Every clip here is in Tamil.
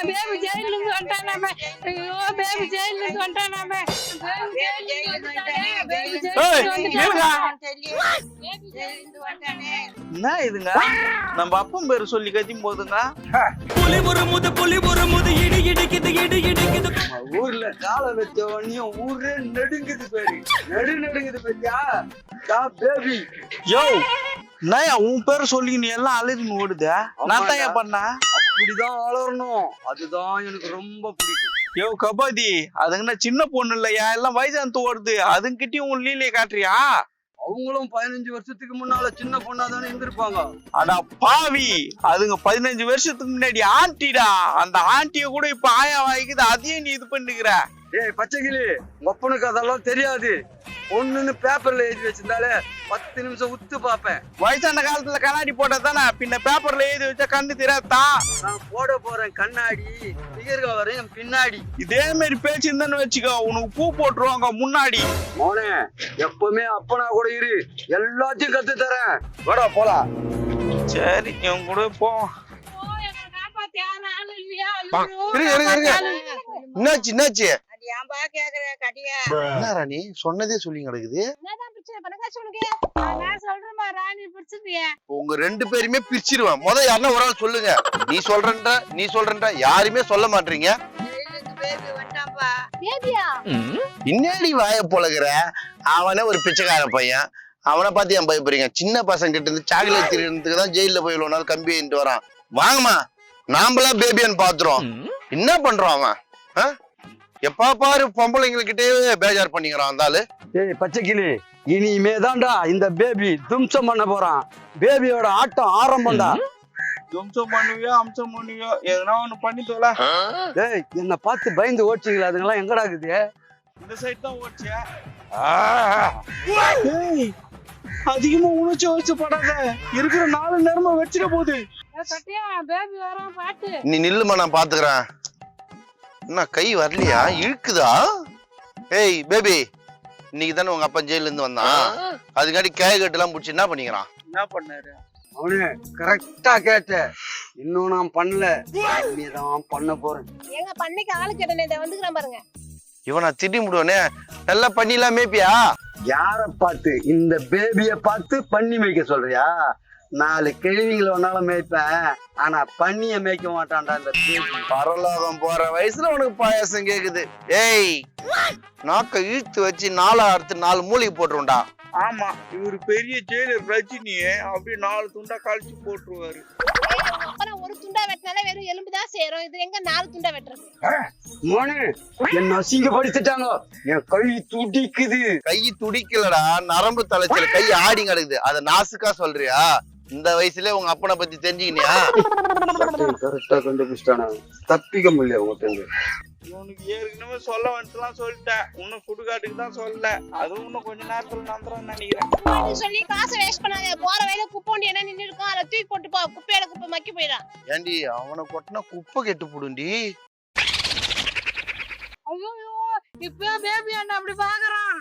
இருந்து வந்துட்டானே என்ன இதுங்க? நம்ம அப்பன் பேரு சொல்லி கத்தியும் போதுங்க. புலி முறுமுது புலி முறுமுது இடி இடிக்குது இடி இடிக்குது. ஊர்ல காலை வச்ச உடனே ஊரே நடுங்குது பேரு. நடு நடுங்குது பேரியா பேபி. யோ. நயா உன் பேரை சொல்லி நீ எல்லாம் அழுதுன்னு ஓடுத. நான் தான் பண்ண அப்படிதான் வளரணும் அதுதான் எனக்கு ரொம்ப பிடிக்கும். யோ கபாதி அதுங்கன்னா சின்ன பொண்ணு இல்லையா எல்லாம் வயசாந்து ஓடுது. அதுங்கிட்டயும் உன் லீலையை காட்டுறியா? அவங்களும் பதினஞ்சு வருஷத்துக்கு முன்னால சின்ன பொண்ணா தானே இருந்திருப்பாங்க. அடா பாவி அதுங்க பதினஞ்சு வருஷத்துக்கு முன்னாடி ஆண்டிடா. அந்த ஆண்டிய கூட இப்ப ஆயா வாய்க்குது அதையும் நீ இது பண்ணுகிற ஏய் பச்சைக்கிளி ஒப்பனுக்கு அதெல்லாம் தெரியாது. பொண்ணுன்னு பேப்பர்ல எழுதி வச்சிருந்தாலே பத்து நிமிஷம் உத்து பார்ப்பேன். வயசான காலத்துல கண்ணாடி போட்டா தானே? பின்ன பேப்பர்ல எழுதி வச்சா கண்ணு தெரியாதா நான் போட போறேன் கண்ணாடி. பிகர்க வரையும் பின்னாடி. இதே மாதிரி பேச்சு இருந்தேன்னு வச்சுக்கோ உனக்கு பூ போட்டுருவாங்க முன்னாடி. மோனே எப்பவுமே அப்பனா கூட இரு. எல்லாத்தையும் கத்து தரேன் வாடா போலாம் சரி இவன் கூட போ. ஓ என்ன காப்பாத்தி. யாரும் ஆளு இல்லையா ஐயோ இருங்க, இருங்க, இருங்க. ஆளு இல்லையா? என்னாச்சு என்னாச்சு? ஏன்பா கேக்குற கட்டியா? என்ன ராணி சொன்னதே சொல்லி கிடக்குது. என்னதான் பிரச்சனை பண்ணகாச்சு உனக்கு? நான் சொல்றேன்மா ராணி பிடிச்சிருந்திய உங்க ரெண்டு பேருமே பிரிச்சிருவேன். முத யாருன்னா ஒரு ஆள் சொல்லுங்க. நீ சொல்றன்ற நீ சொல்றன்ற யாருமே சொல்ல மாட்டீங்க. பின்னாடி வாய பொழகுற அவனே ஒரு பிச்சைக்கார பையன். அவனை பார்த்து ஏன் பயப்படுறீங்க? சின்ன பசங்க கிட்ட இருந்து சாக்லேட் திருடுறதுக்கு தான் ஜெயில போய் இவ்வளவு நாள் கம்பி வரான். வாங்கம்மா நாம்பளா பேபியான்னு பாத்துறோம். என்ன பண்றான் அவன்? ஆ? எப்பா பாரு பொம்பளைங்ககிட்டே பேஜார் பண்ணிக்கிறான் அந்த ஆளு. ஏய் பச்சைக்கிளி இனிமே தான்டா இந்த பேபி தும்சம் பண்ண போறான். பேபியோட ஆட்டம் ஆரம்பம்டா. தும்சம் பண்ணுவியோ அம்சம் பண்ணுவியோ? எதனா ஒண்ணு பண்ணி தோல. ஏய் என்ன பார்த்து பயந்து ஓடிச்சிங்களா அதுங்கெல்லாம் எங்கடா இருக்குது? இந்த சைடு தான் ஓடிச்சேன் ஏய், அதிகமா உணர்ச்சி வச்சு படாத. இருக்கிற நாலு நேரமா வச்சிட போகுது. கட்டியா பேபி வரான் பாட்டு. நீ நில்லுமா நான் பாத்துக்கிறேன். என்ன கை வரலையா? இழுக்குதா? ஏய் பேபி இன்னைக்கு தானே உங்க அப்பா ஜெயில இருந்து வந்தான் அதுக்காண்டி கேய கட்டு எல்லாம் புடிச்சு என்ன பண்ணிக்கிறான்? என்ன பண்ணாரு? அவனு கரெக்டா கேட்ட. இன்னும் நான் பண்ணல. இனிதான் பண்ண போறேன். எங்க பண்ணைக்கு ஆளு கேட்டனே இதை வந்துக்கிறேன் பாருங்க. இவனை திட்டி முடுவனே. நல்லா பண்ணிலாம் மேப்பியா யார பார்த்து இந்த பேபிய பார்த்து பண்ணி மேய்க்க சொல்றியா? நாலு கிழவிங்களை ஒன்னாலும் மேய்ப்பேன். ஆனா பண்ணிய மேய்க்க மாட்டான்டா இந்த பரலோகம் போற வயசுல உனக்கு பாயாசம் கேக்குது. ஏய் நாக்க இழுத்து வச்சு நாலா அறுத்து நாலு மூலிகை போட்டுருண்டா ஆமா இவரு பெரிய ஜெயிலர் ரஜினியே அப்படியே நாலு துண்டா கழிச்சு போட்டுருவாரு. அப்புறம் ஒரு துண்டா வெட்டினாலே வெறும் எலும்பு தான் சேரும். இது எங்க நாலு துண்டா வெட்டுறது? மோனு என்ன அசிங்கப்படுத்திட்டாங்க. என் கை துடிக்குது. கை துடிக்கலடா நரம்பு தலைச்சல கை ஆடி கிடக்குது. அத நாசுக்கா சொல்றியா? இந்த வயசுல உங்க அப்பனை பத்தி தெரிஞ்சுக்கினியா? கரெக்டா கண்டுபிடிச்சிட்டானா? தப்பிக்க முடியல உங்க இவனுக்கு ஏற்கனவே சொல்ல வந்துட்டுலாம் சொல்லிட்டேன். இன்னும் சுடுகாட்டுக்கு தான் சொல்லல. அதுவும் இன்னும் கொஞ்ச நேரத்துல நந்துறேன்னு நினைக்கிறேன். சொல்லி காசை வேஸ்ட் பண்ணாத. போற வயல குப்பை என்ன நின்று இருக்கும் அதை தூக்கி போட்டு போ. குப்பையில குப்பை மக்கி போயிடும் ஏண்டி அவனை கொட்டினா குப்பை கெட்டு போடுண்டி ஐயோ இப்ப பேபி அண்ணா அப்படி பாக்குறான்.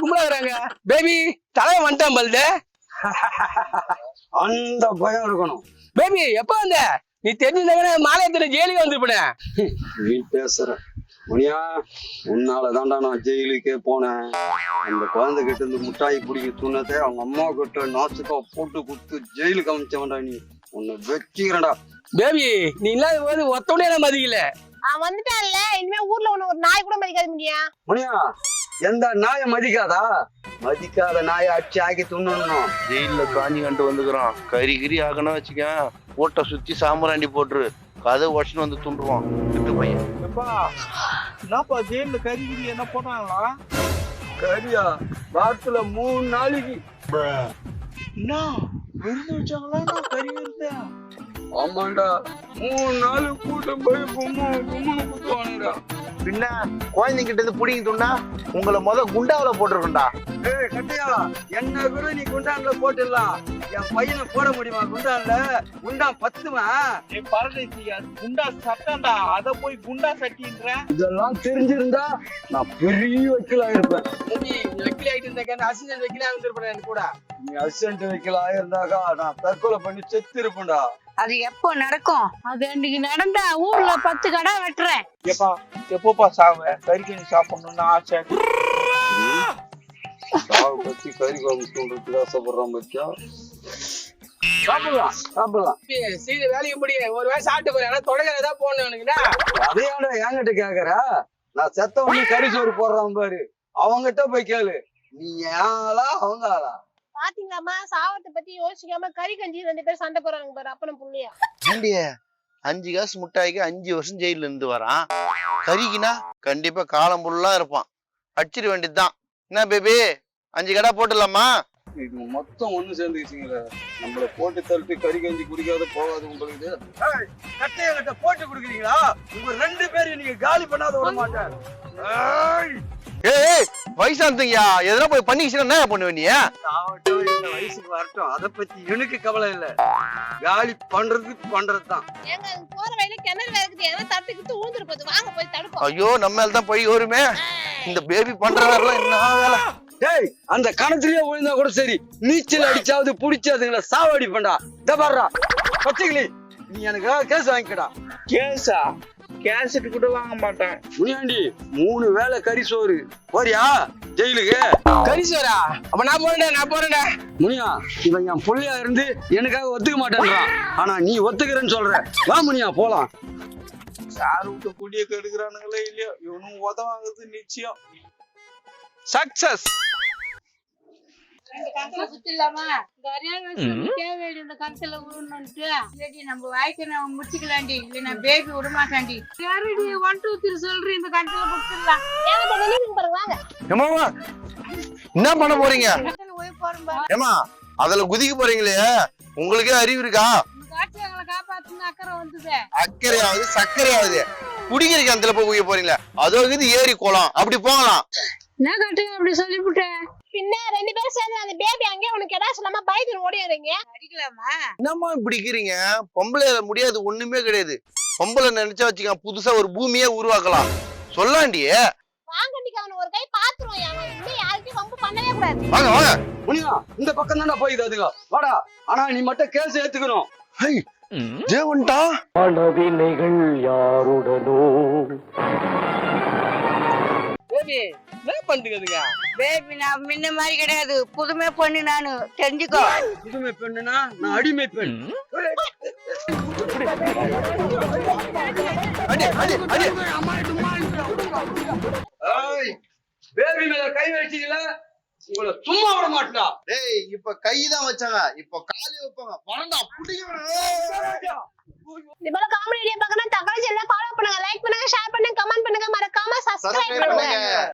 கும்பலாங்க பேபி தலைவன் வந்துட்டான் பல்து அந்த பயம் இருக்கணும். பேபி எப்ப வந்த? நீ தெரிஞ்சிருந்தாங்கன்னா மாலயத்துல ஜெயிலுக்கு வந்துருப்பேன் நீ பேசுற. முனியா உன்னால தான்டா நான் ஜெயிலுக்கே போனேன். அந்த குழந்தை கிட்ட இருந்து முட்டாய் பிடிக்க துண்ணதை அவங்க அம்மா கிட்ட நாசுக்கா போட்டு கொடுத்து ஜெயிலுக்கு அமைச்சவன்டா நீ. உன்னை வெச்சிக்கிறடா பேபி நீ இல்லாத போது ஒத்தவனே நான் மதிக்கல. அவன் வந்துட்டான்ல. இனிமே ஊர்ல உன்னை ஒரு நாய் கூட மதிக்காத முடியா முனியா எந்த நாயை மதிக்காதா? மதிக்காத நாயை அடிச்சு ஆக்கி துண்ணணும் ஜெயில காஞ்சி கண்டு வந்துக்கிறான். கறி கிரி ஆகணும் வச்சுக்க ஓட்டை சுத்தி சாம்பிராண்டி போட்டுரு. கதை உடச்சுன்னு வந்து துண்டுருவான் திட்டு பையன். என்னப்பா ஜெயில கறிகிரி என்ன போட்டாங்களா? கரியா வாரத்துல மூணு நாளைக்கு. என்ன? விருந்து வச்சாங்களா கறி விருந்தா? ஆமாண்டா. மூணு நாள் கூட்டம் போய் கும்மு பின்ன குழந்தைங்கிட்ட இருந்து புடிங்கி துண்டா உங்களை முத குண்டாவில போட்டிருக்கோண்டா ஏய் கட்டையா என்ன கூட நீ குண்டான்ல போட்டுடலாம். என் பையனை போட முடியுமா குண்டான்ல? குண்டான் பத்துமா? ஏ பரதேசி அது குண்டா சட்டம்டா அத போய் குண்டா சட்டின்ற? இதெல்லாம் தெரிஞ்சிருந்தா நான் பெரிய வக்கீலா இருப்பேன். தம்பி நீ வக்கீல் ஆயிட்டு இருந்தேன் அசிஸ்டன்ட் வக்கீலா எனக்கு கூட. நீ அசிஸ்டன்ட் வக்கீல் ஆயிருந்தாக்கா நான் தற்கொலை பண்ணி செத்து இருப்பேன்டா அது எப்போ நடக்கும்? அது அன்னைக்கு நடந்தா ஊர்ல பத்து கடை வெட்டுறேன். ஏப்பா எப்போப்பா சாவ கறிக்கணி சாப்பிடணும்னு ஆசை. சாவு பத்தி கறி குழம்பு தூண்டுறதுக்கு ஆசைப்படுறான் பத்தியா? சாப்பிடலாம். சாப்பிடலாம். தம்பி, செய்த வேலையை முடி ஒரு வேலை சாப்பிட்டு போறேன். ஏதாவது போடணும் எனக்குண்ணா அதையோட என்கிட்ட கேக்குற? நான் செத்த உடனே கறி சோறு போடுறான் பாரு. அவங்கிட்ட போய் கேளு. நீ ஏன் ஆளா அவங்க ஆளா பாத்தீங்களாம்மா? சாவத்தை பத்தி யோசிக்காம கறி கஞ்சி ரெண்டு பேரும் சண்டை போறாங்க பாரு அப்பனும் புள்ளையா ஏண்டிய அஞ்சு காசு முட்டாய்க்கு அஞ்சு வருஷம் ஜெயில இருந்து வரான். கறிக்குனா கண்டிப்பா காலம் ஃபுல்லா இருப்பான். அடிச்சிட வேண்டியதுதான். என்ன பேபி அஞ்சு கடை போட்டுடலாமா? இது மொத்தம் ஒண்ணு சேர்ந்துக்கிச்சுங்களே. நம்மள போட்டு தள்ளிட்டு கறி கஞ்சி குடிக்காத போகாது உங்களுக்கு. ஏய், கட்டைய கட்ட போட்டு குடுக்குறீங்களா? உங்க ரெண்டு பேரும் நீங்க காலி பண்ணாத விட மாட்டேன். ஏய், வயசானதுங்கயா எதனா போய் பண்ணிக்கிச்சுன்னா என்ன பண்ணுவ நீ? இந்த வயசுக்கு வரட்டும். அத பத்தி எனக்கு கவலை இல்ல. காலி பண்றது பண்றதுதான். ஏங்க அது போற வழியில கிணறு வேற இருக்குது ஏன்னா தட்டுக்கிட்டு ஊந்துரு போகுது வாங்க போய் தடுப்போம். ஐயோ நம்ம மேல தான் போய் வருமே இந்த பேபி பண்ற வேலைலாம் என்ன வேலை? டேய் அந்த கணத்திலேயே விழுந்தா கூட சரி. நீச்சல் அடிச்சாவது புடிச்சு அதுங்களை சாவடிப்பேன்டா இத பாருடா. பச்சைக்கிளி நீ எனக்கு கேஸ் வாங்கிக்கடா. கேஸா? கேசட் கூட வாங்க மாட்டேன். முனியாண்டி மூணு வேளை கறி சோறு. போறியா? ஜெயிலுக்கு. கரிசோரா அப்ப நான் போறேன்டா நான் போறேன்டா. முனியா இவன் என் புள்ளையா இருந்து எனக்காக ஒத்துக்க மாட்டேன்றான். ஆனா நீ ஒத்துக்கிறேன்னு சொல்ற. வா முனியா போலாம். சாரு விட்டு குடிய கெடுக்கிறானுங்களே இல்லையோ? இவனும் உதவாங்கிறது நிச்சயம். சக்சஸ் ரெண்டு கணத்துல சுத்தி இல்லாம இந்த அரியாங்க தேவையடி இந்த கணத்துல விடணும்ட்டு இல்லடி நம்ம வாய்க்கு நம்ம முடிச்சுக்கலாண்டி. இல்ல பேபி விட மாட்டாண்டி ஒன் டூ த்ரீ சொல்றேன் இந்த ஏமாமா என்ன பண்ண போறீங்க. ஏமா அதுல குதிக்க போறீங்களே? உங்களுக்கே அறிவு இருக்கா? அக்கறையாவது சர்க்கரையாவது குடிக்கிற கிணத்துல போய் போறீங்களே? அதோ இது ஏரி குளம் அப்படி போகலாம். என்ன காட்டு அப்படி சொல்லிவிட்டேன் பின்ன ரெண்டு பேரும் சேர்ந்து அந்த பேபி அங்கேயே உனக்கு எடா சொல்லாம பயந்து ஓடிடுறீங்க அடிக்கலாமா? என்னம்மா இப்படி இருக்கிறீங்க? பொம்பளை முடியாது ஒண்ணுமே கிடையாது. பொம்பளை நினைச்சா வச்சுக்க புதுசா ஒரு பூமியே உருவாக்கலாம். சொல்லாண்டியே? வாங்கண்டிக்கு அவனை ஒரு கை பாத்துருவோம் அவன் இன்னும் யாருக்கும் வம்பு பண்ணவே கூடாது. வாங்க வாங்க. முனியா இந்த பக்கம் தானே போயிது அதுங்க. வாடா ஆனா நீ மட்டும் கேஸ் ஏத்துக்கணும். ஜெயவன்டா? மனவினைகள் யாருடனோ பேபி என்ன பண்ணுதுங்க பேபி நான் முன்ன மாதிரி கிடையாது. புதுமை பொண்ணு நானு. தெரிஞ்சுக்கோ. புதுமை பெண்ணுனா நான் அடிமை பெண். அடி அடி அடி ஏய், பேபி மேல கை வச்சீங்களா உங்களை சும்மா விட மாட்டா. டேய் இப்ப கை தான் வச்சாங்க. இப்ப காலி வைப்பாங்க. வரண்டா புடிங்க. இது போல காமெடி வீடியோ பார்க்கணும் தகவல் எல்லாம் ஃபாலோ பண்ணுங்க. லைக் பண்ணுங்க ஷேர் பண்ணுங்க கமெண்ட் பண்ணுங்க. மறக்காம சப்ஸ்கிரைப் பண்ணுங்க.